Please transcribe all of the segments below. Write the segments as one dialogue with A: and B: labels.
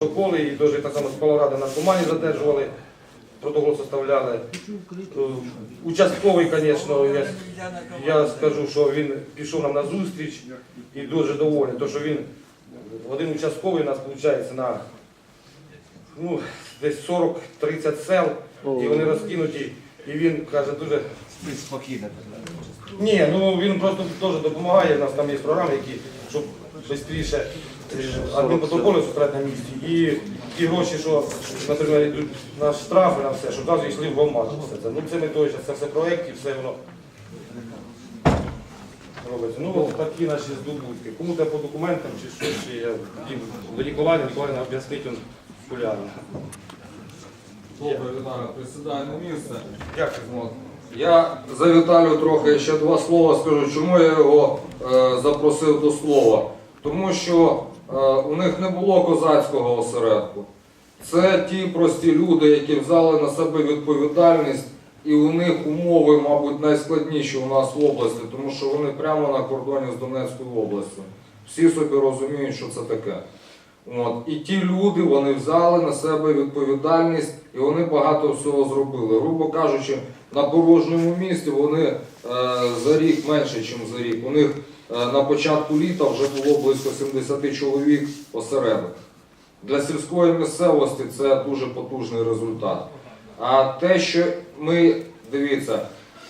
A: Протоколи і дуже так само з Колоради на Кумані задержували, протокол составляли. Е, Участковий, звісно, я, я скажу, що він пішов нам на зустріч і дуже доволі, тому що він один участковий у нас виходить на ну, десь 40-30 сел, і вони розкинуті, і він каже дуже
B: Спокійно.
A: ні, ну він просто теж допомагає. У нас там є програми, які щоб швидше адмінпротоколи составляти на місці. І ті гроші, що, наприклад, йдуть на штрафи, на все, щоб одразу йшли в громаду. Все це. Ну це ми той, час, це все проєкт і все воно робиться. Ну, от такі наші здобутки. Кому треба по документам чи що ще я їм до Ніколая, Ніколаївна об'яснить він популярно.
C: Добре, Віталій, присідай на місце.
A: Дякую.
C: Я за Віталію трохи ще два слова скажу, чому я його е, запросив до слова. Тому що е, у них не було козацького осередку. Це ті прості люди, які взяли на себе відповідальність, і у них умови, мабуть, найскладніші у нас в області, тому що вони прямо на кордоні з Донецькою областю. Всі собі розуміють, що це таке. От. І ті люди вони взяли на себе відповідальність і вони багато всього зробили. Грубо кажучи, на порожньому місці вони е, за рік менше, ніж за рік. У них е, на початку літа вже було близько 70 чоловік осередок. Для сільської місцевості це дуже потужний результат. А те, що ми, дивіться,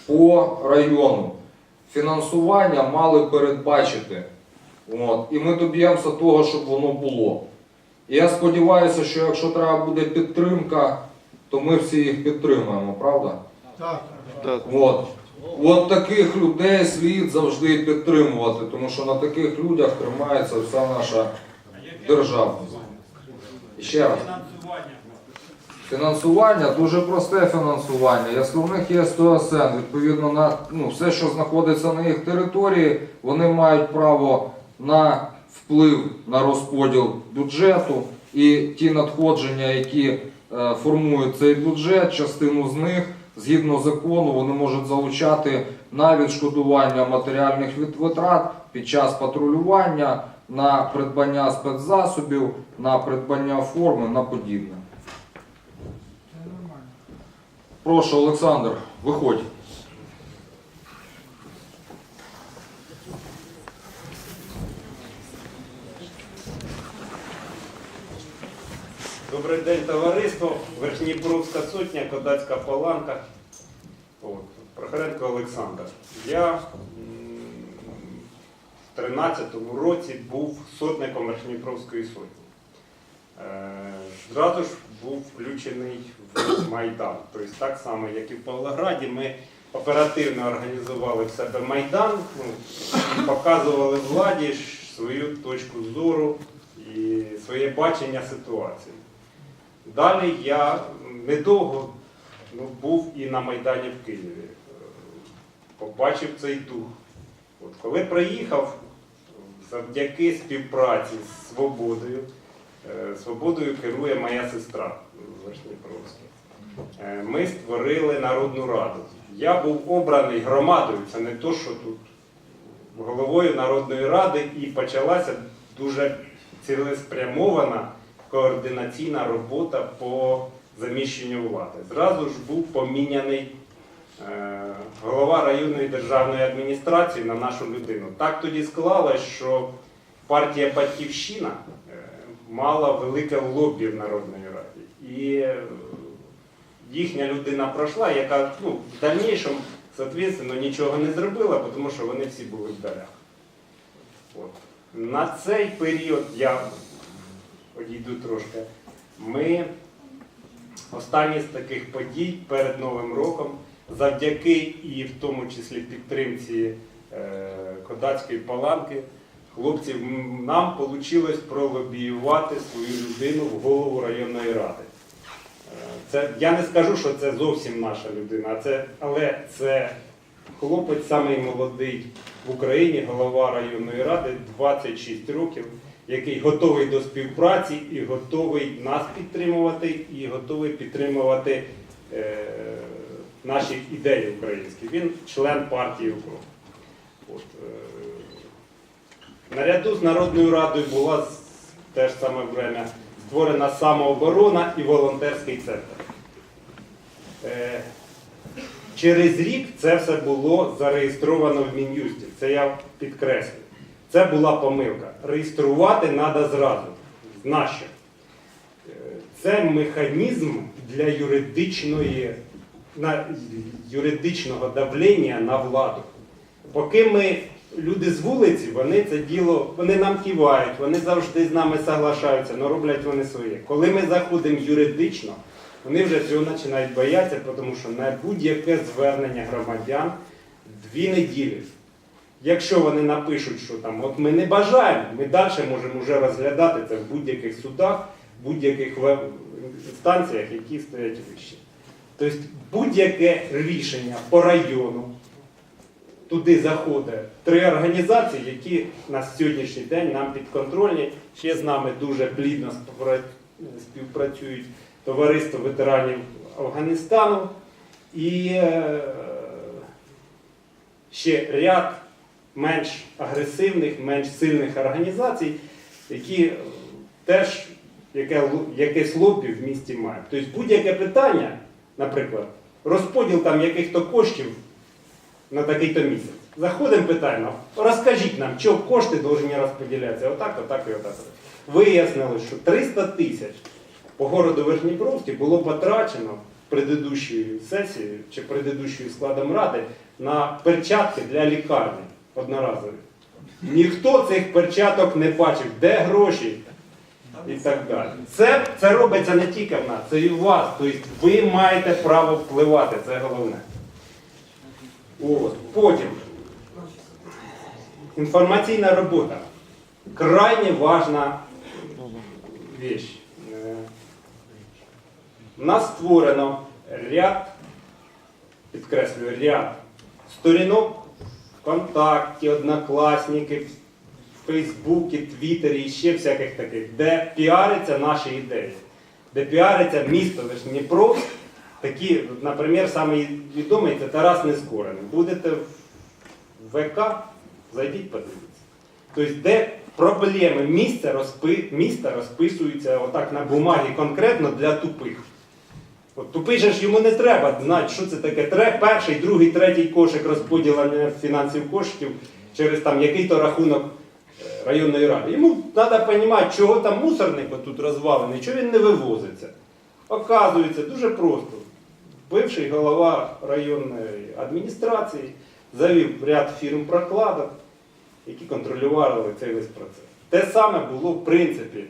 C: по району фінансування мали передбачити. От. І ми доб'ємося того, щоб воно було. І я сподіваюся, що якщо треба буде підтримка, то ми всі їх підтримаємо, правда? Так. От. От таких людей слід завжди підтримувати, тому що на таких людях тримається вся наша державність. Ще раз. Фінансування дуже просте фінансування. Якщо в них є 100 СН, відповідно на ну, все, що знаходиться на їх території, вони мають право на вплив на розподіл бюджету і ті надходження, які е, формують цей бюджет, частину з них згідно закону вони можуть залучати на відшкодування матеріальних витрат під час патрулювання, на придбання спецзасобів, на придбання форми, на подібне. Прошу, Олександр, виходь.
D: Добрий день, товариство. Верхніпровська сотня, Кодацька паланка. От. Прохоренко Олександр. Я в 13-му році був сотником Верхніпровської сотні. Е, Зразу ж був включений в Майдан. Тобто так само, як і в Павлограді, ми оперативно організували в себе Майдан, ну, показували владі свою точку зору і своє бачення ситуації. Далі я недовго ну, був і на Майдані в Києві. Побачив цей дух. От коли приїхав, завдяки співпраці з Свободою, е, Свободою керує моя сестра Верхніпровська. Е, Ми створили Народну Раду. Я був обраний громадою, це не то, що тут головою Народної Ради, і почалася дуже цілеспрямована координаційна робота по заміщенню влади. Зразу ж був поміняний е, голова районної державної адміністрації на нашу людину. Так тоді склалось, що партія Батьківщина е, мала велике лобі в Народній Раді. І е, їхня людина пройшла, яка ну, в дальнішому, соответственно, нічого не зробила, тому що вони всі були в долях. От. На цей період я одійду трошки. Ми останні з таких подій перед Новим роком, завдяки і в тому числі підтримці е, Кодацької паланки, хлопців, нам вийшло пролобіювати свою людину в голову районної ради. Е, Це, я не скажу, що це зовсім наша людина, це, але це хлопець самий молодий в Україні, голова районної ради, 26 років, який готовий до співпраці і готовий нас підтримувати, і готовий підтримувати е, наші ідеї українські. Він член партії УКРОП. От, е, наряду з Народною Радою була з- в те ж саме время створена самооборона і волонтерський центр. Е, Через рік це все було зареєстровано в Мін'юсті. Це я підкреслюю. Це була помилка. Реєструвати треба зразу. Нащо? Е, Це механізм для юридичної, на, юридичного давлення на владу. Поки ми, люди з вулиці, вони це діло, вони нам кивають, вони завжди з нами соглашаються, але роблять вони своє. Коли ми заходимо юридично, вони вже цього починають боятися, тому що на будь-яке звернення громадян дві неділі. Якщо вони напишуть, що там от ми не бажаємо, ми далі можемо вже розглядати це в будь-яких судах, будь-яких ве- інстанціях, які стоять вище. Тобто будь-яке рішення по району, туди заходить три організації, які на сьогоднішній день нам підконтрольні, ще з нами дуже плідно співпрацюють товариство ветеранів Афганістану і е, ще ряд менш агресивних, менш сильних організацій, які теж яке, якесь лобі в місті мають. Тобто будь-яке питання, наприклад, розподіл там яких-то коштів на такий-то місяць. Заходимо питання, розкажіть нам, що кошти повинні розподілятися, отак, отак і отак. Вияснили, що 300 тисяч по городу Верхніпровській було потрачено в предыдущій сесії чи предыдущою складом ради на перчатки для лікарні одноразові. Ніхто цих перчаток не бачив, де гроші і так далі. Це, це робиться не тільки в нас, це і в вас. Тобто ви маєте право впливати, це головне. От. Потім. Інформаційна робота. Крайне важна. Е, У нас створено ряд, підкреслюю, ряд сторінок ВКонтакті, Однокласники, в Фейсбуці, Твіттері і ще всяких таких, де піаряться наші ідеї, де піариться місто Дніпро. Такі, наприклад, відомий це Тарас Нескорений. Будете в ВК, зайдіть, подивіться. Тобто, де проблеми міста розписуються отак на бумагі конкретно для тупих. От тупий же ж йому не треба знати, що це таке Тре- перший, другий, третій кошик розподілення фінансів коштів через там який-то рахунок е, районної ради. Йому треба розуміти, чого там мусорник тут розвалений, чого він не вивозиться. Оказується, дуже просто. Бивший голова районної адміністрації завів ряд фірм прокладок, які контролювали цей весь процес. Те саме було в принципі.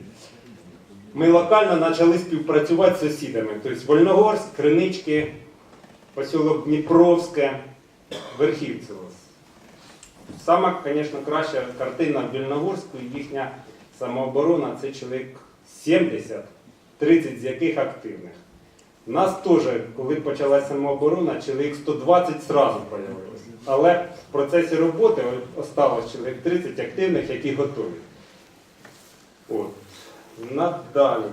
D: Ми локально почали співпрацювати з сусідами. Тобто Вольногорськ, Кринички, посілок Дніпровське, Верхівцево. Сама, звісно, краща картина в Вільногорську, їхня самооборона це чоловік 70, 30 з яких активних. У нас теж, коли почалася самооборона, чоловік 120 зразу з'явилося. Але в процесі роботи осталось чоловік 30 активних, які готові. От. Надалі.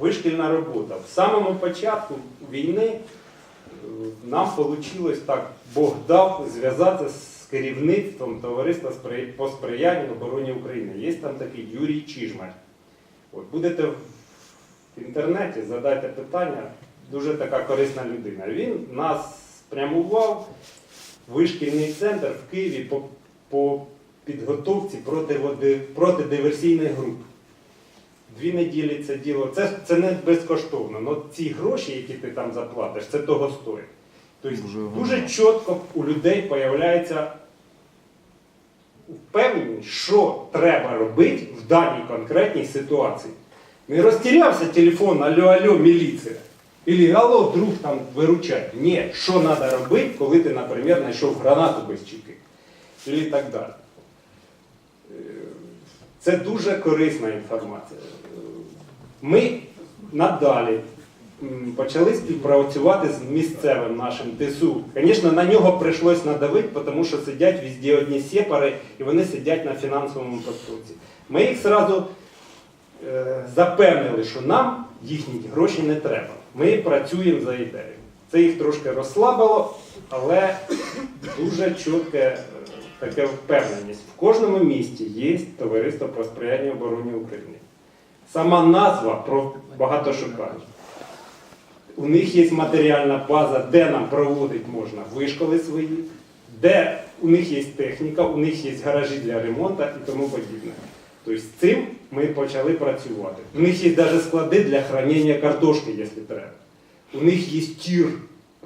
D: Вишкільна робота. В самому початку війни е, нам вийшло так, Бог дав зв'язатися з керівництвом товариства по сприянню обороні України. Є там такий Юрій Чижмар. От, будете в інтернеті, задайте питання, дуже така корисна людина. Він нас спрямував в вишкільний центр в Києві по, по підготовці протидиверсійних груп. Дві неділі це діло. Це, це не безкоштовно. але ці гроші, які ти там заплатиш, це того стоїть. Тобто дуже чітко у людей з'являється впевненість, що треба робити в даній конкретній ситуації. Не розтірявся телефон, алло, алло, міліція. Или алло, друг там виручай. Ні, що треба робити, коли ти, наприклад, знайшов гранату без чеки. І так далі. Це дуже корисна інформація. Ми надалі почали співпрацювати з місцевим нашим ТСУ. Звісно, на нього прийшлось надавити, тому що сидять везде одні сепари і вони сидять на фінансовому потоці. Ми їх одразу е, запевнили, що нам їхні гроші не треба. Ми працюємо за ідеєю. Це їх трошки розслабило, але дуже чітке е, така впевненість. В кожному місті є товариство по сприянню обороні України. Сама назва про багатошукання. У них є матеріальна база, де нам проводити можна вишколи свої, де у них є техніка, у них є гаражі для ремонту і тому подібне. Тобто з цим ми почали працювати. У них є навіть склади для хранення картошки, якщо треба. У них є тір,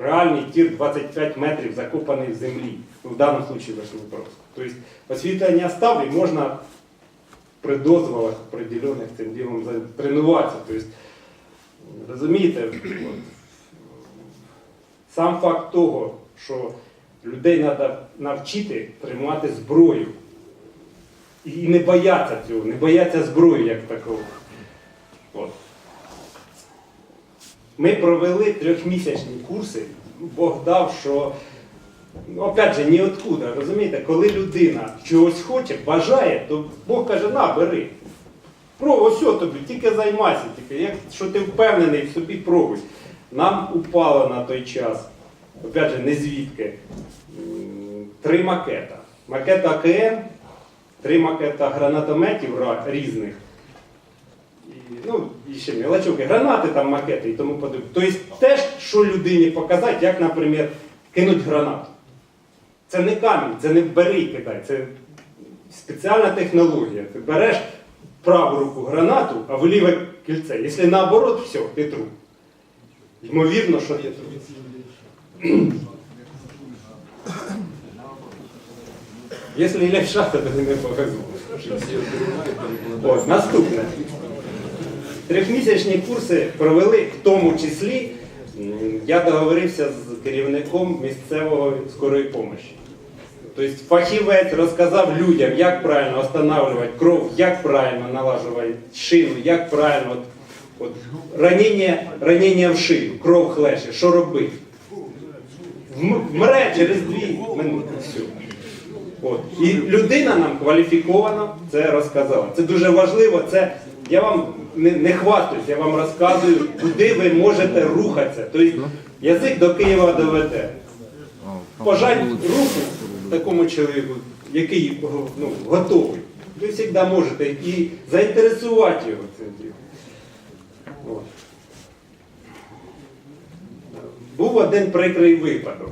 D: реальний тір 25 метрів закопаний в землі, ну, в даному випадку Верхньопровську. Тобто освітлення став і можна при дозволах определених цим ділом тренуватися. Тобто, розумієте, от, сам факт того, що людей треба навчити тримати зброю. І не бояться цього, не бояться зброї як такого. От. Ми провели трьохмісячні курси. Бог дав, що, ну, опять же, ніоткуда, розумієте, коли людина чогось хоче, бажає, то Бог каже, на, бери. Про, ось тобі, тільки займайся, тільки, якщо ти впевнений в собі, пробуй. Нам упало на той час, опять же, не звідки, три макета. Макет АКН, три макета гранатометів різних. І, ну, ще мелочок, і гранати там макети і тому подобне. Тобто теж, що людині показати, як, наприклад, кинуть гранату. Це не камінь, це не бери і кидай, це спеціальна технологія. Ти береш праву руку гранату, а в ліве кільце. Якщо наоборот, все, ти труп. Ймовірно, що ти труп. Якщо левша, то не повезло. От, наступне. Трьохмісячні курси провели в тому числі. Я договорився з керівником місцевого скорої допомоги. Тобто фахівець розказав людям, як правильно встановлювати кров, як правильно налажувати шину, як правильно от, от, ранення, ранення в шию, кров хлеше, що робити. Вмре через дві минути. Все. От. І людина нам кваліфіковано це розказала. Це дуже важливо. Це я вам не, не хвастаюсь, я вам розказую, куди ви можете рухатися. Тобто язик до Києва доведе. Пожать руку такому чоловіку, який ну, готовий. Ви завжди можете і заінтересувати його цим ділом. Був один прикрий випадок.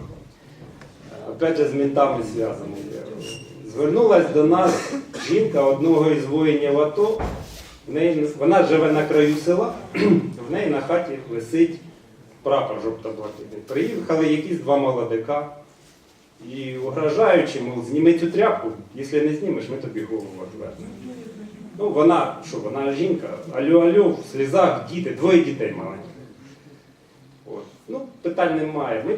D: Опять же, з ментами зв'язаний. Звернулась до нас жінка одного із воїнів АТО. Вона живе на краю села, в неї на хаті висить прапор жовто-блакитний. Приїхали якісь два молодика і угрожаючи, мов, зніми цю тряпку, якщо не знімеш, ми тобі голову відвернемо. Ну, вона, що, вона жінка, алло-алло, в слізах діти, двоє дітей маленьких. От. Ну, питань немає. Ми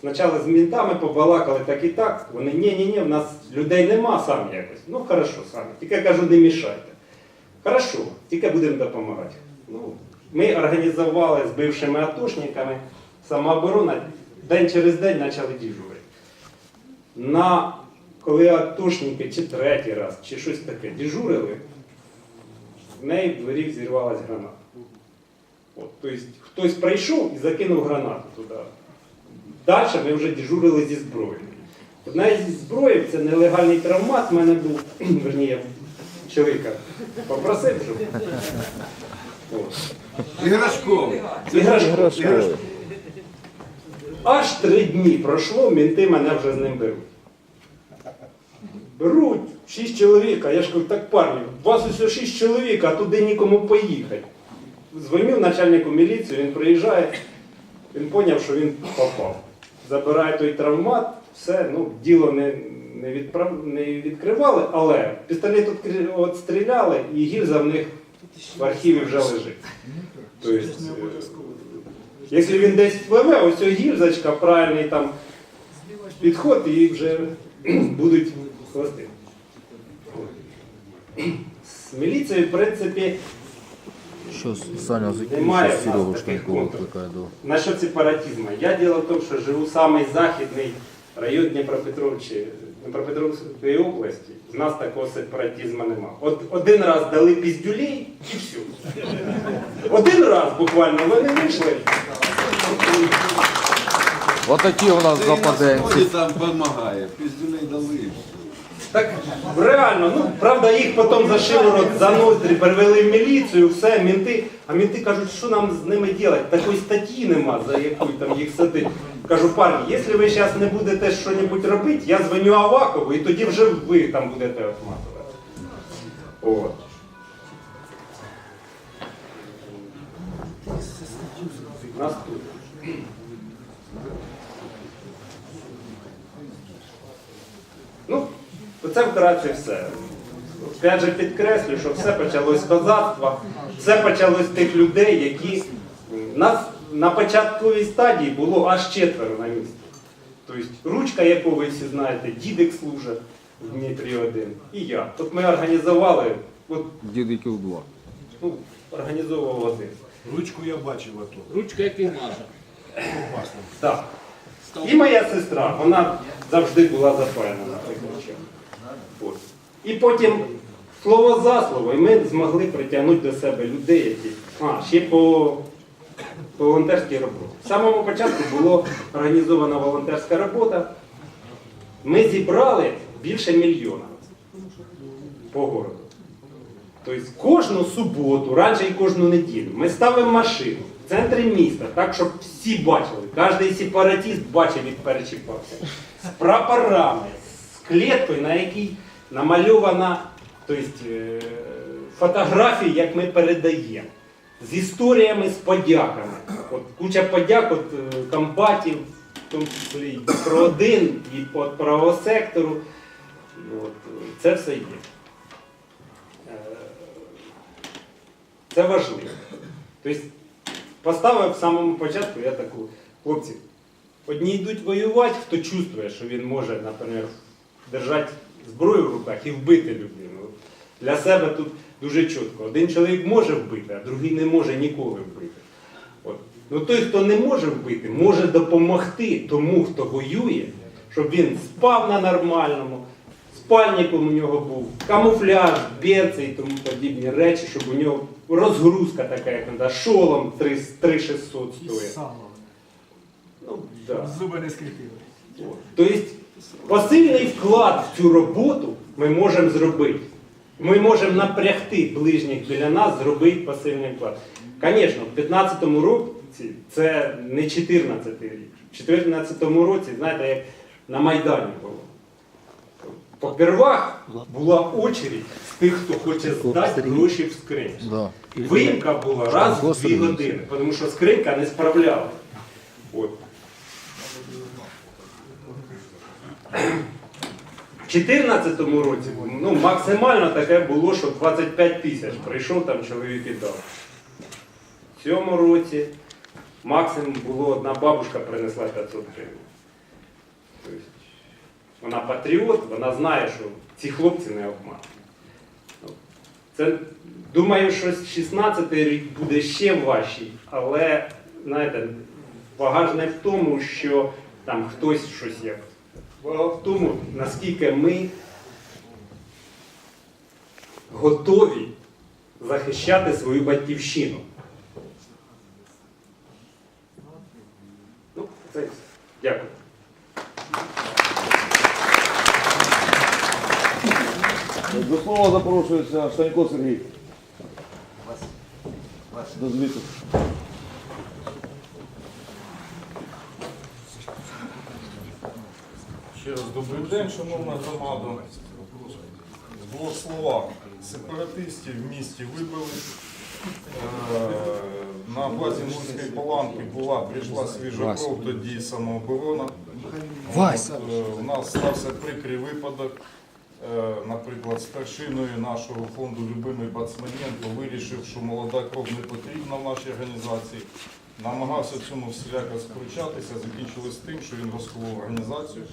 D: Спочатку з мінтами побалакали так і так. Вони ні-ні-ні, в нас людей нема самі якось. Ну хорошо, самі. Тільки кажу, не мішайте. Хорошо, тільки будемо допомагати. Ну, ми організували з бившими атошниками самооборона, день через день почали дежурити. На, коли атошники чи третій раз, чи щось таке дежурили, в неї в дворі зірвалась граната. От, тобто хтось прийшов і закинув гранату туди. Далі ми вже дежурили зі зброєю. Одна із зброї це нелегальний травмат в мене був, верні, я чоловіка попросив, щоб.
B: Іграшковий.
D: Іграшковий. Аж три дні пройшло, мінти мене вже з ним беруть. Беруть шість чоловік, а я ж кажу, так парні, у вас усе шість чоловік, а туди нікому поїхати. Дзвоню начальнику міліції, він приїжджає, він зрозумів, що він попав. Забирає той травмат, все, ну, діло не, не, відправ... не відкривали, але пістолет стріляли, і гільза в них в архіві вже лежить. Тобто, якщо він десь впливе, ось гільзочка, правильний там підход, і вже будуть хвости. З міліцією, в принципі,
E: Щас Саня
D: Немає в нас
E: Серегу
D: таких
E: викликає до.
D: Насчет сепаратизму. Я дело в том, что живу самый західний район Дніпропетровщини, Дніпропетровської області. У нас такого сепаратизму нема. От один раз дали піздюлей і все. Один раз буквально вони вийшли.
E: Отакі у нас западенці.
B: Хто там допомагає? Піздюлей дали.
D: Так реально, ну правда, їх потім за шиворот, за ноздрі перевели в міліцію, все, мінти. А мінти кажуть, що нам з ними робити? Такої статті нема, за якою там їх садить. Кажу, парні, якщо ви зараз не будете щось робити, я дзвоню Авакову і тоді вже ви там будете отматувати. От. Наступне. Ну, це вкратце все. Опять же підкреслю, що все почалось з козацтва, все почалось з тих людей, які нас на початковій стадії було аж четверо на місці. Тобто ручка, яку ви всі знаєте, дідик служить в Дмитрі один, і я. От ми організували, от,
E: Дідиків два.
D: ну, організовував один.
F: Ручку я бачив АТО.
G: Ручка як Ігмажа.
D: Так. І моя сестра, вона завжди була запевнена таким чином. І потім слово за слово, і ми змогли притягнути до себе людей, які. А, ще по, по волонтерській роботі. З самого початку була організована волонтерська робота. Ми зібрали більше мільйона по городу. Тобто кожну суботу, раніше і кожну неділю, ми ставимо машину в центрі міста, так, щоб всі бачили. Кожен сепаратист бачив від перечіпався. З прапорами, клеткою, на якій намальована тобто, е, фотографії, як ми передаємо. З історіями, з подяками. От, куча подяк от, е, комбатів, в тому числі і про один, і по правого сектору. От, це все є. Е, Це важливо. Тобто поставив в самому початку я таку, хлопці, одні йдуть воювати, хто чувствує, що він може, наприклад, держати зброю в руках і вбити людину. Для себе тут дуже чітко. Один чоловік може вбити, а другий не може ніколи вбити. От. Ну той, хто не може вбити, може допомогти тому, хто воює, щоб він спав на нормальному, спальником у нього був, камуфляж, берці і тому подібні речі, щоб у нього розгрузка така, як надо, шолом 3600 стоїть. Ну, да.
F: Зуби не скріпили.
D: Тобто посильний вклад в цю роботу ми можемо зробити. Ми можемо напрягти ближніх біля нас, зробити посильний вклад. Звісно, в 15-му році це не 14 рік. В 14-му році, знаєте, як на Майдані було. Попервах була очередь з тих, хто хоче здати гроші в скринь.
E: Да.
D: Виїмка була раз в дві години, тому що скринька не справляла. От. В 2014 році ну, максимально таке було, що 25 тисяч прийшов там чоловік і дав. В цьому році максимум було одна бабушка принесла 500 гривень. Тобто, вона патріот, вона знає, що ці хлопці не обмануть. Це, думаю, що 16-й рік буде ще важчий, але знаєте, ж не в тому, що там хтось щось є. Вага в тому, наскільки ми готові захищати свою батьківщину. Ну, це все. Дякую.
H: До слова запрошується Штанько Сергій. До
I: Ще раз добрий день, шановна громада. В двох словах, сепаратистів в місті вибили. Е, На базі Мурської паланки була, прийшла свіжа кров, тоді самооборона. От, е, У нас стався прикрий випадок. Е, Наприклад, старшиною нашого фонду Любимий Бацманенко вирішив, що молода кров не потрібна в нашій організації. Намагався цьому всіляко скручатися, закінчилось тим, що він розколов організацію,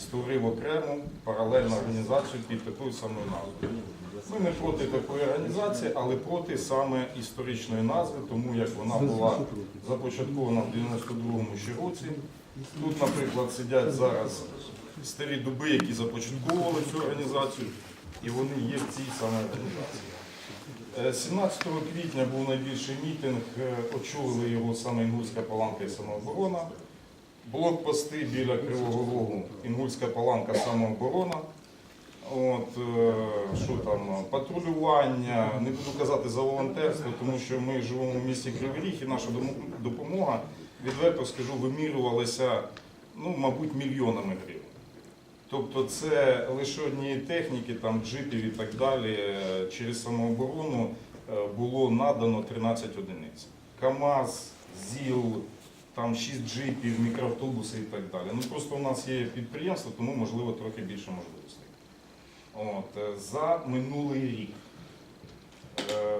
I: створив окрему паралельну організацію під такою самою назвою. Ми не проти такої організації, але проти саме історичної назви, тому як вона була започаткована в 92-му ще році. Тут, наприклад, сидять зараз старі дуби, які започатковували цю організацію, і вони є в цій самій організації. Е, 17 квітня був найбільший мітинг, е, очолили його саме Інгульська паланка і самооборона. блокпости біля Кривого Рогу, Інгульська паланка, самооборона. От, е, що там, патрулювання, не буду казати за волонтерство, тому що ми живемо в місті Кривий Ріг і наша допомога, відверто скажу, вимірювалася, ну, мабуть, мільйонами гривень. Тобто це лише однієї техніки, там джипів і так далі, е, через самооборону е, було надано 13 одиниць. КАМАЗ, ЗІЛ, там 6 джипів, мікроавтобуси і так далі. Ну просто у нас є підприємство, тому можливо трохи більше можливостей. От, е, за минулий рік. Е,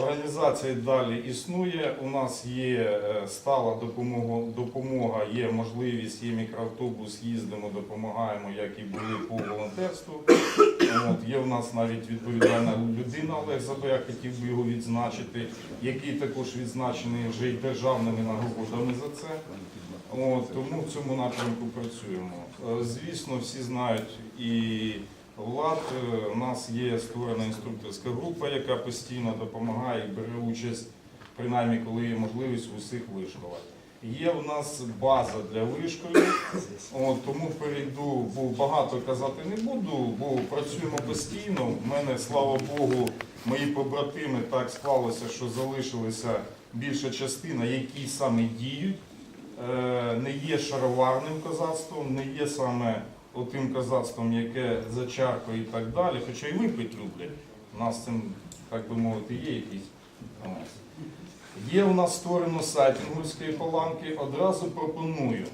I: Організація далі існує. У нас є е, стала допомога, допомога, є можливість, є мікроавтобус, їздимо, допомагаємо, як і були по волонтерству. От, є в нас навіть відповідальна людина Олег Забея, хотів би його відзначити, який також відзначений вже й державними нагородами за це. От, тому в цьому напрямку працюємо. Е, Звісно, всі знають і Влад, е, у нас є створена інструкторська група, яка постійно допомагає і бере участь, принаймні, коли є можливість в усіх вишколах. Є в нас база для вишколів, от, тому перейду, бо багато казати не буду, бо працюємо постійно. У мене, слава Богу, мої побратими так склалося, що залишилася більша частина, які саме діють. Е, Не є шароварним козацтвом, не є саме отим козацтвом, яке за чаркою і так далі, хоча й випить люблять. У нас цим, так би мовити, є якісь. Є у нас створено сайт Інгульської паланки. Одразу пропоную.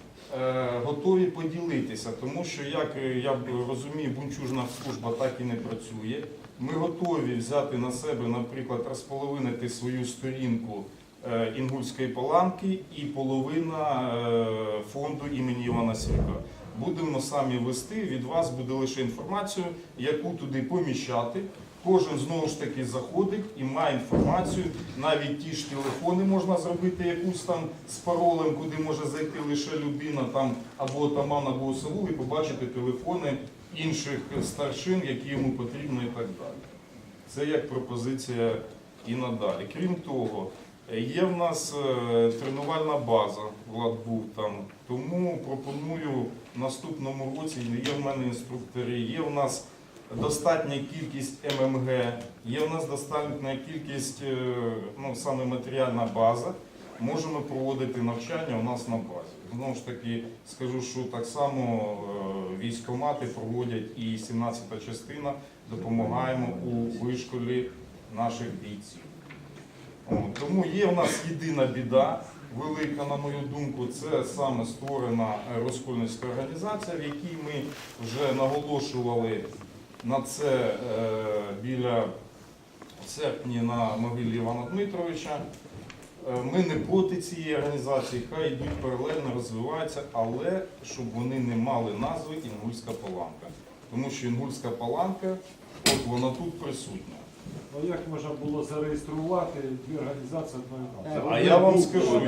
I: е, Готові поділитися, тому що, як е, я розумію, бунчужна служба так і не працює. Ми готові взяти на себе, наприклад, розполовинити свою сторінку е, Інгульської паланки і половина фонду імені Івана Сірка. Будемо самі вести, від вас буде лише інформацію, яку туди поміщати. Кожен знову ж таки заходить і має інформацію. Навіть ті ж телефони можна зробити якусь там з паролем, куди може зайти лише людина, там або отаман, або селу, і побачити телефони інших старшин, які йому потрібно і так далі. Це як пропозиція і надалі. Крім того, є в нас е, тренувальна база, Влад був там. Тому пропоную наступному році, є в мене інструктори, є в нас достатня кількість ММГ, є в нас достатня кількість, е, ну саме матеріальна база. Можемо проводити навчання у нас на базі. Знову ж таки, скажу, що так само е, військомати проводять і 17-та частина допомагаємо у вишколі наших бійців. Тому є в нас єдина біда, велика, на мою думку, це саме створена е, розкольницька організація, в якій ми вже наголошували на це е, біля серпні на могилі Івана Дмитровича. Е, Ми не проти цієї організації, хай йдуть паралельно, розвиваються, але щоб вони не мали назви Інгульська паланка. Тому що Інгульська паланка, от вона тут присутня.
F: Ну як можна було зареєструвати дві організації одної
I: А я вам скажу.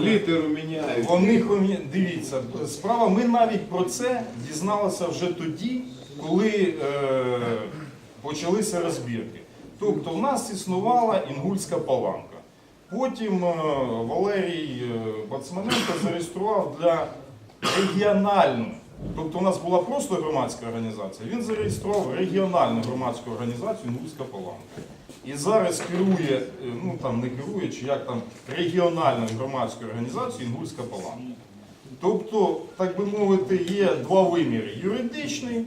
B: Літеру міняють.
I: Вони хомі- дивіться, справа. Ми навіть про це дізналися вже тоді, коли е, почалися розбірки. Тобто в нас існувала інгульська паланка. Потім е, Валерій е, Бацманенко зареєстрував для регіональну. Тобто у нас була просто громадська організація. Він зареєстрував регіональну громадську організацію Інгульська паланка. І зараз керує, е, ну там не керує, чи як там регіональною громадською організацією Інгульська паланка. Тобто, так би мовити, є два виміри: юридичний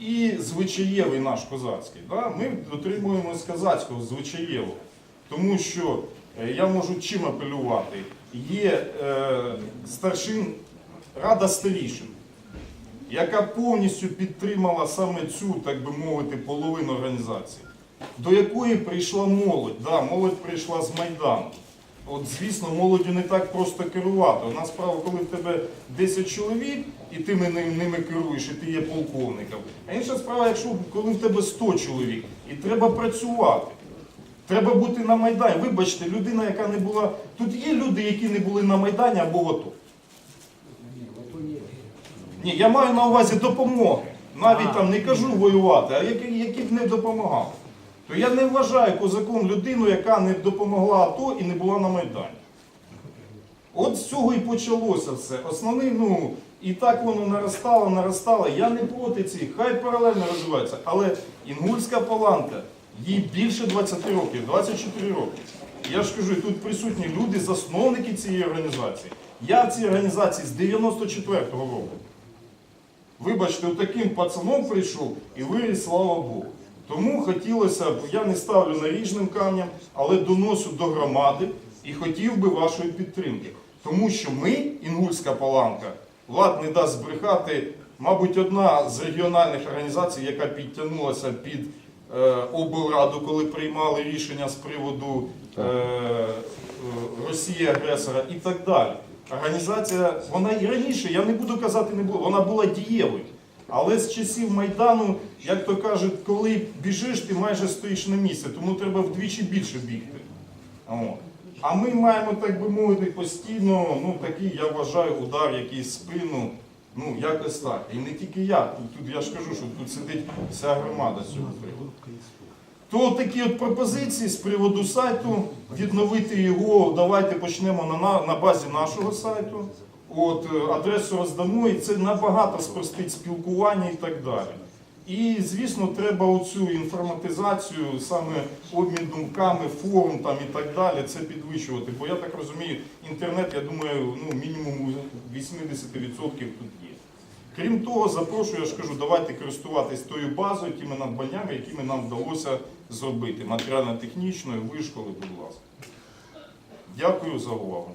I: і звичаєвий наш козацький. Да? Ми дотримуємось козацького звичаєвого, тому що е, я можу чим апелювати. Є е, старшин рада старішин, яка повністю підтримала саме цю, так би мовити, половину організації, до якої прийшла молодь. Да, молодь прийшла з Майдану. От, звісно, молоддю не так просто керувати. Нас справа, коли в тебе 10 чоловік, і ти ними, керуєш, і ти є полковником. А інша справа, якщо коли в тебе 100 чоловік, і треба працювати. Треба бути на Майдані. Вибачте, людина, яка не була. Тут є люди, які не були на Майдані або АТО. Ні, я маю на увазі допомоги. Навіть там не кажу воювати, а які, які б не допомагали. То я не вважаю козаком людину, яка не допомогла АТО і не була на Майдані. От з цього і почалося все. Основний, ну, і так воно наростало, наростало. Я не проти цих, хай паралельно розвивається. Але Інгульська паланка, їй більше 20 років, 24 роки. Я ж кажу, і тут присутні люди, засновники цієї організації. Я в цій організації з 94-го року. Вибачте, таким пацаном прийшов і виріс, слава Богу. Тому хотілося б, я не ставлю наріжним камням, але доношу до громади і хотів би вашої підтримки. Тому що ми, Інгульська паланка, влад не дасть збрехати, мабуть, одна з регіональних організацій, яка підтягнулася під е, облраду, коли приймали рішення з приводу е, Росії агресора і так далі. Організація, вона і раніше, я не буду казати, не було, вона була дієвою. Але з часів Майдану, як то кажуть, коли біжиш, ти майже стоїш на місці, тому треба вдвічі більше бігти. А ми маємо, так би мовити, постійно, ну такий, я вважаю, удар якийсь в спину. Ну, якось так. І не тільки я. Тут, тут я ж кажу, що тут сидить вся громада з цього приводу. То такі от пропозиції з приводу сайту, відновити його, давайте почнемо на, на, базі нашого сайту. От, е, адресу роздамо, і це набагато спростить спілкування і так далі. І, звісно, треба оцю інформатизацію, саме обмін думками, форум там і так далі, це підвищувати. Бо я так розумію, інтернет, я думаю, ну, мінімум 80% тут є. Крім того, запрошую, я ж кажу, давайте користуватись тою базою, тими надбаннями, якими нам вдалося зробити матеріально-технічною, вишколи, будь ласка. Дякую за увагу.